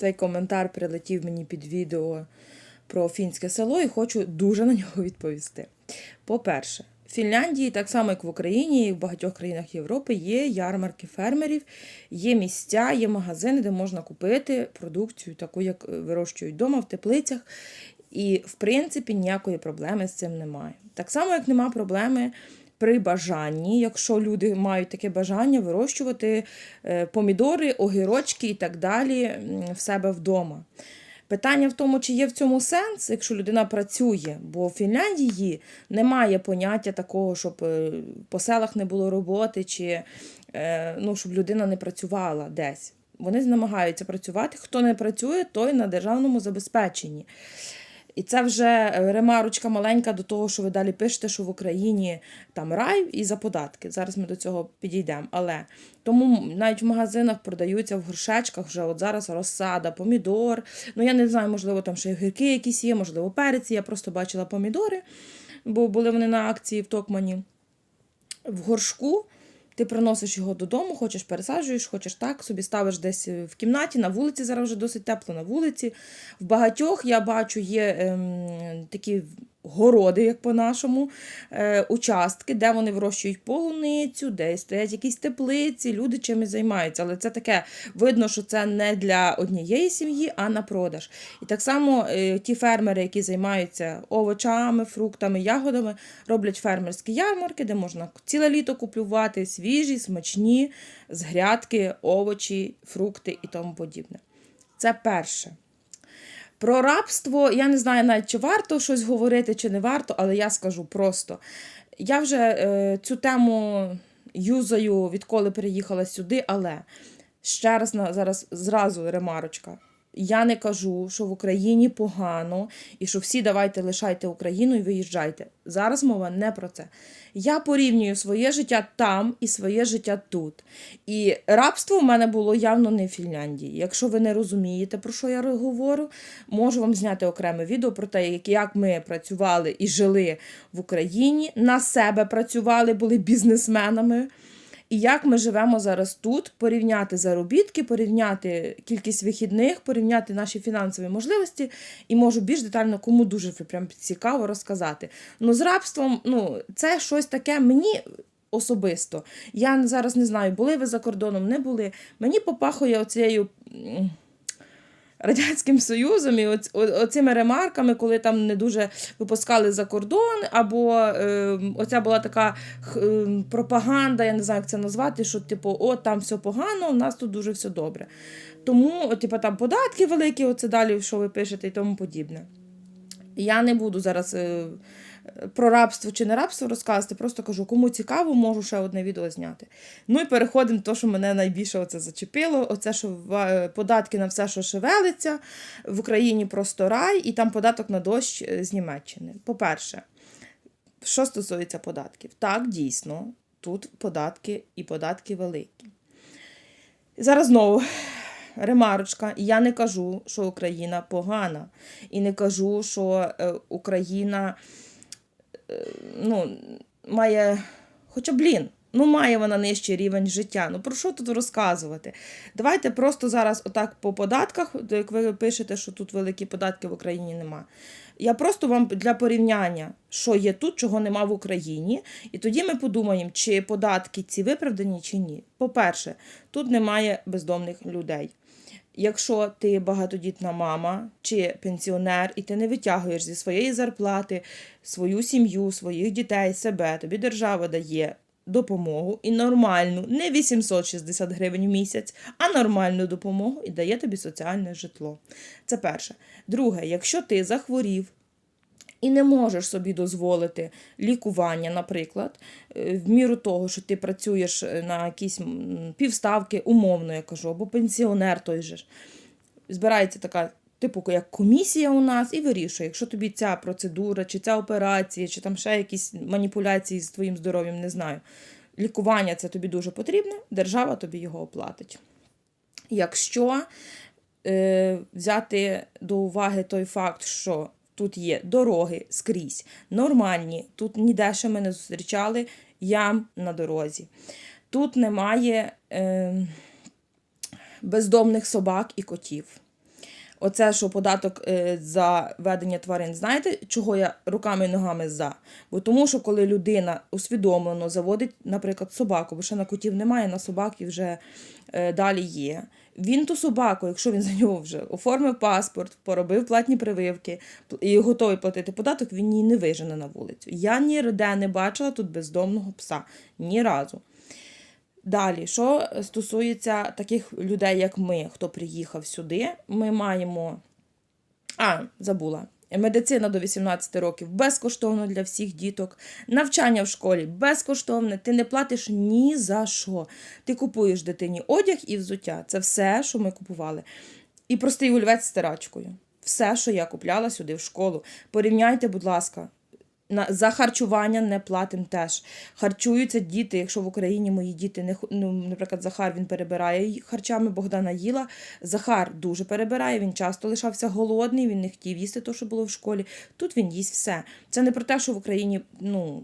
Цей коментар прилетів мені під відео про фінське село і хочу дуже на нього відповісти. По-перше, в Фінляндії, так само як в Україні, і в багатьох країнах Європи, є ярмарки фермерів, є місця, є магазини, де можна купити продукцію, таку, як е, вирощують вдома в теплицях. І, в принципі, ніякої проблеми з цим немає. Так само, як нема проблеми при бажанні, якщо люди мають таке бажання вирощувати е, помідори, огірочки і так далі в себе вдома. Питання в тому, чи є в цьому сенс, якщо людина працює, бо в Фінляндії немає поняття такого, щоб е, по селах не було роботи, чи е, ну, щоб людина не працювала десь. Вони намагаються працювати. Хто не працює, той на державному забезпеченні. І це вже е, ремарочка маленька до того, що ви далі пишете, що в Україні там рай і за податки. Зараз ми до цього підійдемо. Але тому навіть в магазинах продаються в горшечках вже от зараз розсада, помідор. Ну я не знаю, можливо, там ще гірки якісь є, можливо, перець. Я просто бачила помідори, бо були вони на акції в Токмані. В горшку ти приносиш його додому, хочеш пересаджуєш, хочеш так, собі ставиш десь в кімнаті, на вулиці зараз вже досить тепло на вулиці. В багатьох я бачу є ем, такі городи, як по-нашому, е, участки, де вони вирощують полуницю, де стоять якісь теплиці, люди чимось займаються. Але це таке видно, що це не для однієї сім'ї, а на продаж. І так само е, ті фермери, які займаються овочами, фруктами, ягодами, роблять фермерські ярмарки, де можна ціле літо купувати свіжі, смачні з грядки, овочі, фрукти і тому подібне. Це перше. Про рабство я не знаю навіть, чи варто щось говорити, чи не варто, але я скажу просто. Я вже е, цю тему юзаю, відколи переїхала сюди, але ще раз на зараз зразу ремарочка. Я не кажу, що в Україні погано і що всі давайте лишайте Україну і виїжджайте. Зараз мова не про це. Я порівнюю своє життя там і своє життя тут. І рабство в мене було явно не в Фінляндії. Якщо ви не розумієте, про що я говорю, можу вам зняти окреме відео про те, як- ми працювали і жили в Україні, на себе працювали, були бізнесменами. І як ми живемо зараз тут, порівняти заробітки, порівняти кількість вихідних, порівняти наші фінансові можливості, і можу більш детально, кому дуже прям цікаво розказати. Ну, з рабством, ну, це щось таке мені. Особисто. Я зараз не знаю, були ви за кордоном, не були. Мені попахує оцією Радянським Союзом і оцими ремарками, коли там не дуже випускали за кордон, або е, оця була така е, пропаганда, я не знаю, як це назвати, що типу, о, там все погано, у нас тут дуже все добре. Тому, типу, там податки великі, оце далі, що ви пишете, і тому подібне. Я не буду зараз е, про рабство чи не рабство розказувати, просто кажу, кому цікаво, можу ще одне відео зняти. Ну і переходимо до того, що мене найбільше оце зачепило. Оце, що податки на все, що шевелиться, в Україні просто рай, і там податок на дощ е, з Німеччини. По-перше, що стосується податків, так, дійсно, тут податки і податки великі. Зараз знову ремарочка. Я не кажу, що Україна погана. І не кажу, що е, Україна е, ну, має. Хоча, блін, ну має вона нижчий рівень життя. Ну про що тут розказувати? Давайте просто зараз, отак по податках, як ви пишете, що тут великі податки в Україні нема. Я просто вам для порівняння, що є тут, чого нема в Україні, і тоді ми подумаємо, чи податки ці виправдані, чи ні. По-перше, тут немає бездомних людей. Якщо ти багатодітна мама чи пенсіонер, і ти не витягуєш зі своєї зарплати свою сім'ю, своїх дітей, себе, тобі держава дає допомогу і нормальну, не 860 гривень в місяць, а нормальну допомогу і дає тобі соціальне житло. Це перше. Друге, якщо ти захворів, і не можеш собі дозволити лікування, наприклад, е, в міру того, що ти працюєш е, на якісь півставки, умовно, я кажу, або пенсіонер той же. Збирається така, типу, як комісія у нас, і вирішує, якщо тобі ця процедура, чи ця операція, чи там ще якісь маніпуляції з твоїм здоров'ям, не знаю. Лікування це тобі дуже потрібне, держава тобі його оплатить. Якщо е, взяти до уваги той факт, що тут є дороги скрізь, нормальні, тут ніде ще ми не зустрічали ям на дорозі. Тут немає е, бездомних собак і котів. Оце, що податок е, за ведення тварин, знаєте, чого я руками і ногами за? Бо тому, що коли людина усвідомлено заводить, наприклад, собаку, бо ще на котів немає, на собаки вже е, далі є. Він ту собаку, якщо він за нього вже оформив паспорт, поробив платні прививки і готовий платити податок, він її не вижене на вулицю. Я ніде не бачила тут бездомного пса. Ні разу. Далі, що стосується таких людей, як ми, хто приїхав сюди, ми маємо. А, забула. Медицина до 18 років безкоштовно для всіх діток. Навчання в школі безкоштовне. Ти не платиш ні за що. Ти купуєш дитині одяг і взуття. Це все, що ми купували. І простий олівець з стирачкою. Все, що я купляла сюди в школу. Порівняйте, будь ласка, на, за харчування не платимо теж. Харчуються діти, якщо в Україні мої діти не ну, наприклад, Захар він перебирає харчами, Богдана їла. Захар дуже перебирає, він часто лишався голодний, він не хотів їсти те, що було в школі. Тут він їсть все. Це не про те, що в Україні ну,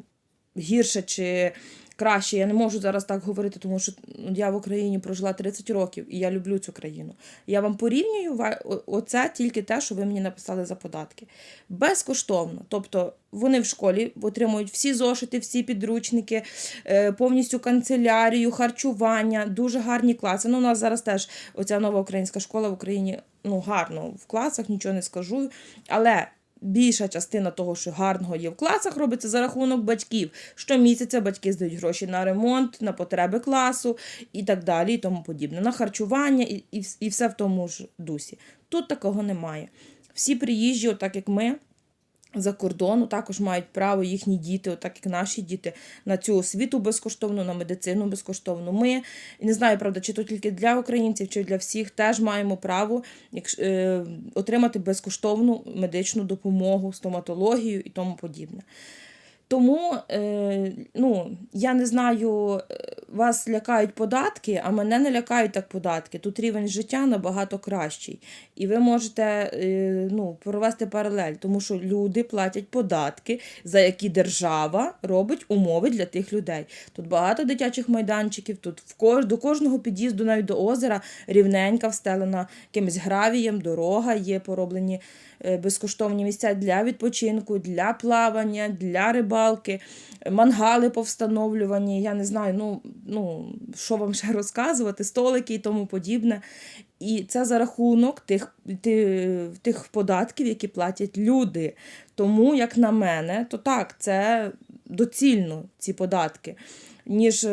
гірше чи краще. Я не можу зараз так говорити, тому що ну, я в Україні прожила 30 років і я люблю цю країну. Я вам порівнюю оце тільки те, що ви мені написали за податки. Безкоштовно. Тобто вони в школі отримують всі зошити, всі підручники, е, повністю канцелярію, харчування, дуже гарні класи. Ну, у нас зараз теж оця нова українська школа в Україні ну, гарно в класах, нічого не скажу. Але більша частина того, що гарного є в класах, робиться за рахунок батьків. Щомісяця батьки здають гроші на ремонт, на потреби класу і так далі, і тому подібне. На харчування і, і, і все в тому ж дусі. Тут такого немає. Всі приїжджі, отак як ми, за кордону також мають право їхні діти, отак як наші діти, на цю освіту безкоштовну, на медицину безкоштовну. Ми не знаю, правда, чи то тільки для українців, чи для всіх, теж маємо право якщо, е, отримати безкоштовну медичну допомогу, стоматологію і тому подібне. Тому е, ну, я не знаю, е, вас лякають податки, а мене не лякають так податки. Тут рівень життя набагато кращий. І ви можете е, ну, провести паралель, тому що люди платять податки, за які держава робить умови для тих людей. Тут багато дитячих майданчиків, тут в кож, до кожного під'їзду, навіть до озера, рівненька встелена якимось гравієм, дорога є пороблені е, безкоштовні місця для відпочинку, для плавання, для рибалки, мангали повстановлювані. Я не знаю, ну, ну що вам ще розказувати, столики і тому подібне. І це за рахунок тих, тих, тих податків, які платять люди. Тому, як на мене, то так, це доцільно ці податки, ніж.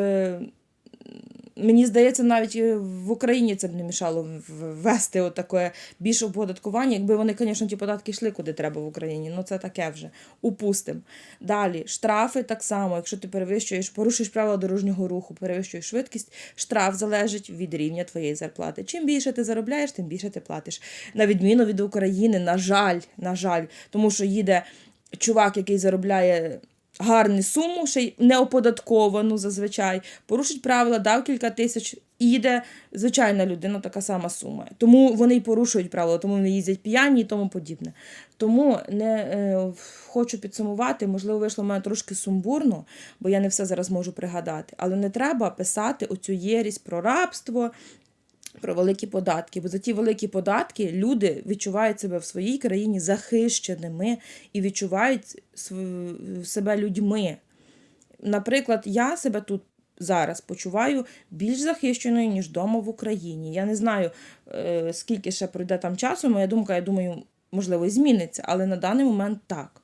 Мені здається, навіть е, в Україні це б не мішало ввести отаке більше оподаткування, якби вони, звісно, ті податки йшли куди треба в Україні. Ну це таке вже. Упустим. Далі, штрафи так само. Якщо ти перевищуєш, порушуєш правила дорожнього руху, перевищуєш швидкість, штраф залежить від рівня твоєї зарплати. Чим більше ти заробляєш, тим більше ти платиш. На відміну від України, на жаль, на жаль, тому що їде чувак, який заробляє гарну суму, ще й неоподатковану зазвичай, порушить правила, дав кілька тисяч, і звичайна людина, така сама сума. Тому вони й порушують правила, тому вони їздять п'яні і тому подібне. Тому не е, хочу підсумувати, можливо, вийшло в мене трошки сумбурно, бо я не все зараз можу пригадати. Але не треба писати оцю єрість про рабство, про великі податки, бо за ті великі податки люди відчувають себе в своїй країні захищеними і відчувають себе людьми. Наприклад, я себе тут зараз почуваю більш захищеною, ніж вдома в Україні. Я не знаю, е, скільки ще пройде там часу. Моя думка, я думаю, можливо, і зміниться, але на даний момент так.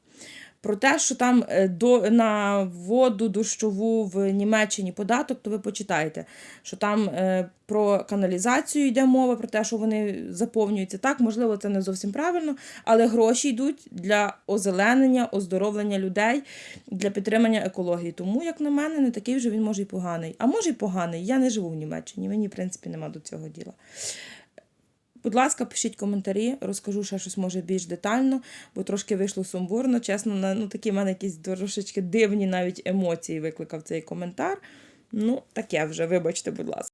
Про те, що там е, до, на воду дощову в Німеччині податок, то ви почитаєте, що там е, про каналізацію йде мова, про те, що вони заповнюються. Так, можливо, це не зовсім правильно, але гроші йдуть для озеленення, оздоровлення людей, для підтримання екології. Тому, як на мене, не такий вже він може й поганий. А може й поганий. Я не живу в Німеччині, мені, в принципі, нема до цього діла. Будь ласка, пишіть коментарі, розкажу ще щось може більш детально, бо трошки вийшло сумбурно. Чесно, на- ну такі в мене якісь трошечки дивні навіть емоції викликав цей коментар. Ну, таке вже, вибачте, будь ласка.